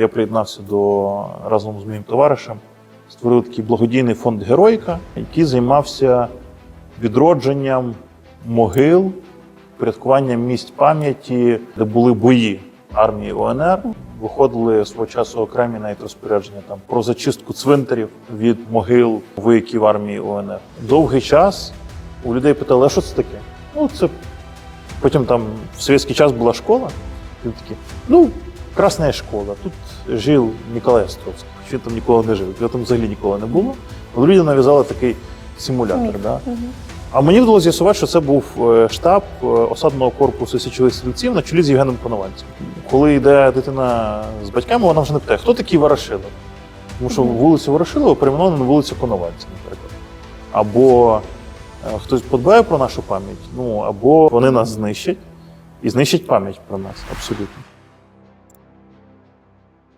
Я приєднався до разом з моїм товаришем, створив такий благодійний фонд Героїка, який займався відродженням могил, порядкуванням місць пам'яті, де були бої армії ОНР. Виходили свого часу окремі навіть розпорядження там про зачистку цвинтарів від могил вояків армії ОНР. Довгий час у людей питали, а що це таке? Ну, це потім там в совєтський час була школа. І такі, ну, Красна школа. Тут жив Ніколай Островський. Хоч Він там ніколи не жив. Його там взагалі ніколи не було. Але люди нав'язали такий симулятор. Да? А мені вдалося з'ясувати, що це був е, штаб е, осадного корпусу січових стрільців на чолі з Євгеном Коновальцем. Коли йде дитина з батьками, вона вже не питає, хто такий Ворошилов? Тому що вулицю Ворошилова перейменовано на вулицю Коновальця, наприклад. Або е, хтось подбає про нашу пам'ять, ну або вони нас знищать і знищать пам'ять про нас абсолютно.